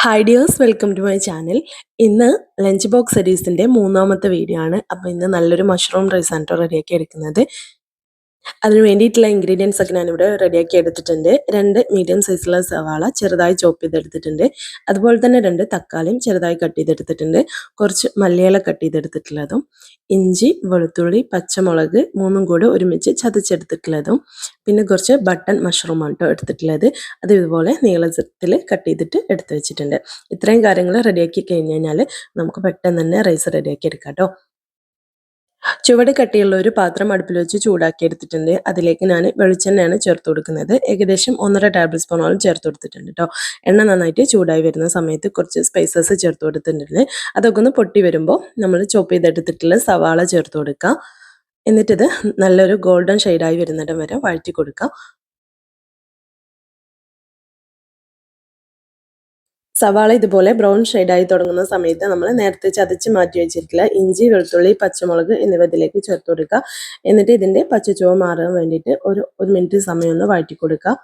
Hi dears welcome to my channel ഇന്ന് lunch box സീരീസിന്റെ മൂന്നാമത്തെ വീഡിയോ ആണ്. അപ്പോൾ ഇന്ന് നല്ലൊരു മഷ്റൂം റൈസ് ആണ് റെഡിയാക്കി എടുക്കുന്നത്. അതിന് വേണ്ടിയിട്ടുള്ള ഇൻഗ്രീഡിയൻസ് ഒക്കെ ഞാനിവിടെ റെഡിയാക്കി എടുത്തിട്ടുണ്ട്. രണ്ട് മീഡിയം സൈസിലുള്ള സവാള ചെറുതായി ചോപ്പ് ചെയ്തെടുത്തിട്ടുണ്ട്. അതുപോലെ തന്നെ രണ്ട് തക്കാളിയും ചെറുതായി കട്ട് ചെയ്തെടുത്തിട്ടുണ്ട്. കുറച്ച് മല്ലിയില കട്ട് ചെയ്തെടുത്തിട്ടുള്ളതും ഇഞ്ചി വെളുത്തുള്ളി പച്ചമുളക് മൂന്നും കൂടെ ഒരുമിച്ച് ചതച്ചെടുത്തിട്ടുള്ളതും പിന്നെ കുറച്ച് ബട്ടൺ മഷ്റൂം ആട്ടോ എടുത്തിട്ടുള്ളത്. അത് ഇതുപോലെ നീളത്തിൽ കട്ട് ചെയ്തിട്ട് എടുത്തു വെച്ചിട്ടുണ്ട്. ഇത്രയും കാര്യങ്ങൾ റെഡിയാക്കി കഴിഞ്ഞ് കഴിഞ്ഞാൽ നമുക്ക് പെട്ടെന്ന് തന്നെ റൈസ് റെഡിയാക്കി എടുക്കാം കേട്ടോ ചുവട് കട്ടിയുള്ള ഒരു പാത്രം അടുപ്പിൽ വെച്ച് ചൂടാക്കി എടുത്തിട്ടുണ്ട് അതിലേക്ക് ഞാൻ വെളിച്ചെണ്ണയാണ് ചേർത്ത് കൊടുക്കുന്നത്. ഏകദേശം ഒന്നര ടേബിൾ സ്പൂണോളം ചേർത്ത് കൊടുത്തിട്ടുണ്ട് കേട്ടോ എണ്ണ നന്നായിട്ട് ചൂടായി വരുന്ന സമയത്ത് കുറച്ച് സ്പൈസസ് ചേർത്ത് കൊടുത്തിട്ടുണ്ട്. അതൊക്കെ ഒന്ന് പൊട്ടി വരുമ്പോൾ നമ്മൾ ചോപ്പ് ചെയ്തെടുത്തിട്ടുള്ള സവാള ചേർത്ത് കൊടുക്കുക എന്നിട്ടിത് നല്ലൊരു ഗോൾഡൻ ഷെയ്ഡായി വരുന്നിടം വരെ വഴറ്റി കൊടുക്കുക സവാള ഇതുപോലെ ബ്രൗൺ ഷെയ്ഡായി തുടങ്ങുന്ന സമയത്ത് നമ്മൾ നേരത്തെ ചതച്ച് മാറ്റി വെച്ചിട്ടുള്ള ഇഞ്ചി വെളുത്തുള്ളി പച്ചമുളക് എന്നിവ ഇതിലേക്ക് ചേർത്ത് കൊടുക്കുക. എന്നിട്ട് ഇതിന്റെ പച്ചച്ചുവ മാറാൻ വേണ്ടിയിട്ട് ഒരു ഒരു മിനിറ്റ് സമയം ഒന്ന് വഴറ്റി കൊടുക്കുക.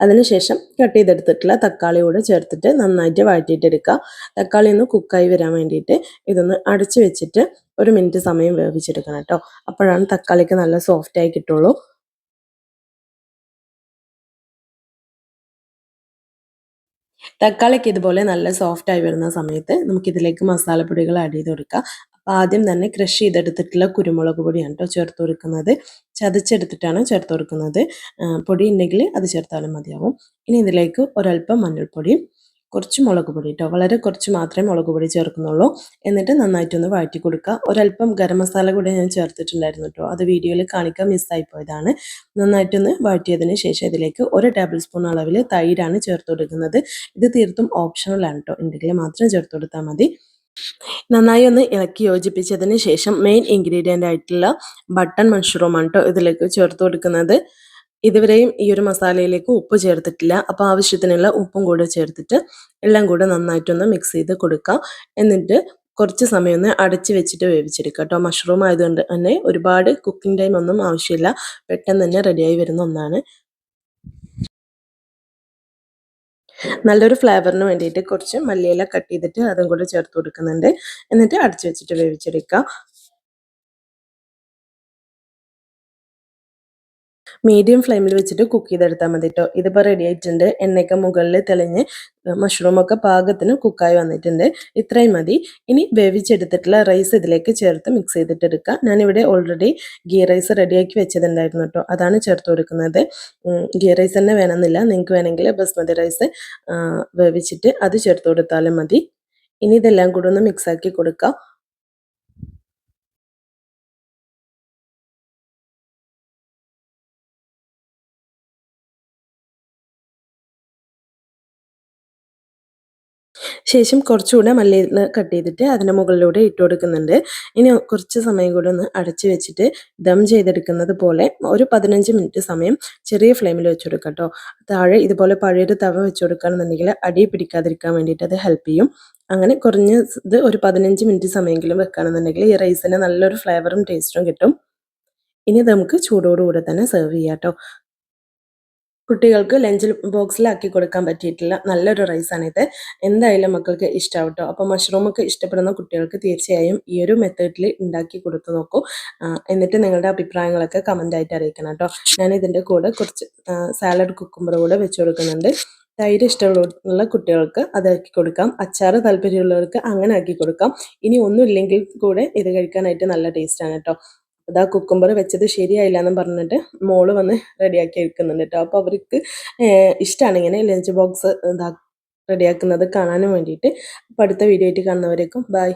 അതിനുശേഷം കട്ട് ചെയ്തെടുത്തിട്ടുള്ള തക്കാളി കൂടെ ചേർത്തിട്ട് നന്നായിട്ട് വഴറ്റിയിട്ടെടുക്കുക. തക്കാളി ഒന്ന് കുക്കായി വരാൻ വേണ്ടിയിട്ട് ഇതൊന്ന് അടച്ചു വെച്ചിട്ട് ഒരു മിനിറ്റ് സമയം വേവിച്ചെടുക്കണം കേട്ടോ. അപ്പോഴാണ് തക്കാളിക്ക് നല്ല സോഫ്റ്റായി കിട്ടുള്ളൂ. തക്കാളിക്ക് ഇതുപോലെ നല്ല സോഫ്റ്റ് ആയി വരുന്ന സമയത്ത് നമുക്കിതിലേക്ക് മസാലപ്പൊടികൾ ആഡ് ചെയ്ത് കൊടുക്കാം. അപ്പോൾ ആദ്യം തന്നെ ക്രഷ് ചെയ്തെടുത്തിട്ടുള്ള കുരുമുളക് പൊടിയാണ് കേട്ടോ ചേർത്ത് കൊടുക്കുന്നത്. ചതച്ചെടുത്തിട്ടാണ് ചേർത്ത് കൊടുക്കുന്നത്. പൊടി ഉണ്ടെങ്കിൽ അത് ചേർത്താലും മതിയാവും. ഇനി ഇതിലേക്ക് ഒരല്പം മഞ്ഞൾപ്പൊടിയും കുറച്ച് മുളക് പൊടി കേട്ടോ വളരെ കുറച്ച് മാത്രമേ മുളക് പൊടി ചേർക്കുന്നുള്ളൂ. എന്നിട്ട് നന്നായിട്ടൊന്ന് വഴറ്റി കൊടുക്കുക ഒരല്പം ഗരം മസാല കൂടെ ഞാൻ ചേർത്തിട്ടുണ്ടായിരുന്നു കേട്ടോ അത് വീഡിയോയിൽ കാണിക്കാൻ മിസ്സായി പോയതാണ്. നന്നായിട്ടൊന്ന് വഴറ്റിയതിന് ശേഷം ഇതിലേക്ക് ഒരു ടേബിൾ സ്പൂൺ അളവിൽ തൈരാണ് ചേർത്ത് കൊടുക്കുന്നത്. ഇത് തീർത്തും ഓപ്ഷണലാണ് കേട്ടോ ഉണ്ടെങ്കിൽ മാത്രം ചേർത്ത് കൊടുത്താൽ മതി. നന്നായി ഒന്ന് ഇളക്കി യോജിപ്പിച്ചതിന് ശേഷം മെയിൻ ഇൻഗ്രീഡിയന്റ് ആയിട്ടുള്ള ബട്ടൺ മഷ്റൂമാണ് കേട്ടോ ഇതിലേക്ക് ചേർത്ത് കൊടുക്കുന്നത്. ഇതുവരെയും ഈ ഒരു മസാലയിലേക്ക് ഉപ്പ് ചേർത്തിട്ടില്ല. അപ്പോൾ ആവശ്യത്തിനുള്ള ഉപ്പും കൂടെ ചേർത്തിട്ട് എല്ലാം കൂടെ നന്നായിട്ടൊന്ന് മിക്സ് ചെയ്ത് കൊടുക്കാം. എന്നിട്ട് കുറച്ച് സമയം ഒന്ന് അടച്ച് വെച്ചിട്ട് വേവിച്ചെടുക്കുക കേട്ടോ. മഷ്റൂം ആയതുകൊണ്ട് തന്നെ ഒരുപാട് കുക്കിംഗ് ടൈം ഒന്നും ആവശ്യമില്ല. പെട്ടെന്ന് തന്നെ റെഡിയായി വരുന്ന ഒന്നാണ്. നല്ലൊരു ഫ്ലേവറിന് വേണ്ടിയിട്ട് കുറച്ച് മല്ലിയില കട്ട് ചെയ്തിട്ട് അതും കൂടെ ചേർത്ത് കൊടുക്കുന്നുണ്ട്. എന്നിട്ട് അടച്ചു വെച്ചിട്ട് വേവിച്ചെടുക്കുക മീഡിയം ഫ്ലെയിമിൽ വെച്ചിട്ട് കുക്ക് ചെയ്തെടുത്താൽ മതി കേട്ടോ ഇതിപ്പോൾ റെഡി ആയിട്ടുണ്ട്. എണ്ണയൊക്കെ മുകളിൽ തെളിഞ്ഞ് മഷ്റൂമൊക്കെ പാകത്തിന് കുക്കായി വന്നിട്ടുണ്ട്. ഇത്രയും മതി. ഇനി വേവിച്ചെടുത്തിട്ടുള്ള റൈസ് ഇതിലേക്ക് ചേർത്ത് മിക്സ് ചെയ്തിട്ട് ഞാനിവിടെ ഓൾറെഡി ഗീ റൈസ് റെഡിയാക്കി വെച്ചതുണ്ടായിരുന്നു കേട്ടോ അതാണ് ചേർത്ത് കൊടുക്കുന്നത്. ഗീ റൈസ് തന്നെ വേണമെന്നില്ല. നിങ്ങൾക്ക് വേണമെങ്കിൽ ബസ്മതി റൈസ് വേവിച്ചിട്ട് അത് ചേർത്ത് കൊടുത്താലും മതി. ഇനി ഇതെല്ലാം കൂടെ ഒന്ന് മിക്സാക്കി കൊടുക്കുക ശേഷം കുറച്ചുകൂടെ മല്ലിയില കട്ട് ചെയ്തിട്ട് അതിന്റെ മുകളിലൂടെ ഇട്ട് കൊടുക്കുന്നുണ്ട്. ഇനി കുറച്ച് സമയം കൂടെ ഒന്ന് അടച്ചു വെച്ചിട്ട് ദം ചെയ്തെടുക്കുന്നത് പോലെ ഒരു പതിനഞ്ച് മിനിറ്റ് സമയം ചെറിയ ഫ്ലെയിമിൽ വെച്ച് കേട്ടോ. താഴെ ഇതുപോലെ പഴയൊരു തവ വെച്ച് കൊടുക്കുകയാണെന്നുണ്ടെങ്കിൽ അടി പിടിക്കാതിരിക്കാൻ വേണ്ടിയിട്ട് അത് ഹെൽപ്പ് ചെയ്യും. അങ്ങനെ കുറഞ്ഞത് ഒരു പതിനഞ്ച് മിനിറ്റ് സമയമെങ്കിലും വെക്കുകയാണെന്നുണ്ടെങ്കിൽ ഈ റൈസിന് നല്ലൊരു ഫ്ലേവറും ടേസ്റ്റും കിട്ടും. ഇനി നമുക്ക് ചൂടോടുകൂടെ തന്നെ സെർവ് ചെയ്യാം കേട്ടോ. കുട്ടികൾക്ക് ലഞ്ച് ബോക്സിലാക്കി കൊടുക്കാൻ പറ്റിയിട്ടില്ല. നല്ലൊരു റൈസാണ് ഇത് എന്തായാലും മക്കൾക്ക് ഇഷ്ടമാവും കേട്ടോ അപ്പോൾ മഷ്റൂമൊക്കെ ഇഷ്ടപ്പെടുന്ന കുട്ടികൾക്ക് തീർച്ചയായും ഈ ഒരു മെത്തേഡിൽ ഉണ്ടാക്കി കൊടുത്തു നോക്കൂ. എന്നിട്ട് നിങ്ങളുടെ അഭിപ്രായങ്ങളൊക്കെ കമന്റായിട്ട് അറിയിക്കണം കേട്ടോ. ഞാൻ ഇതിന്റെ കൂടെ കുറച്ച് സാലഡ് കുക്കുമ്പർ കൂടെ വെച്ച് കൊടുക്കുന്നുണ്ട്. തൈര് ഇഷ്ടമുള്ള കുട്ടികൾക്ക് അതാക്കി കൊടുക്കാം. അച്ചാർ താല്പര്യമുള്ളവർക്ക് അങ്ങനെ ആക്കി കൊടുക്കാം. ഇനി ഒന്നുമില്ലെങ്കിൽ കൂടെ ഇത് കഴിക്കാനായിട്ട് നല്ല ടേസ്റ്റാണ് കേട്ടോ. അതാ കുക്കുംബർ വെച്ചത് ശരിയായില്ല എന്ന് പറഞ്ഞിട്ട് മോൾ വന്ന് റെഡിയാക്കി എടുക്കുന്നുണ്ട് കേട്ടോ അപ്പോൾ അവർക്ക് ഇഷ്ടമാണ് ഇങ്ങനെ ലഞ്ച് ബോക്സ് ഇതാ റെഡിയാക്കുന്നത് കാണാനും വേണ്ടിയിട്ട്. അപ്പോൾ അടുത്ത വീഡിയോ ആയിട്ട് കാണുന്നവരേക്കും ബൈ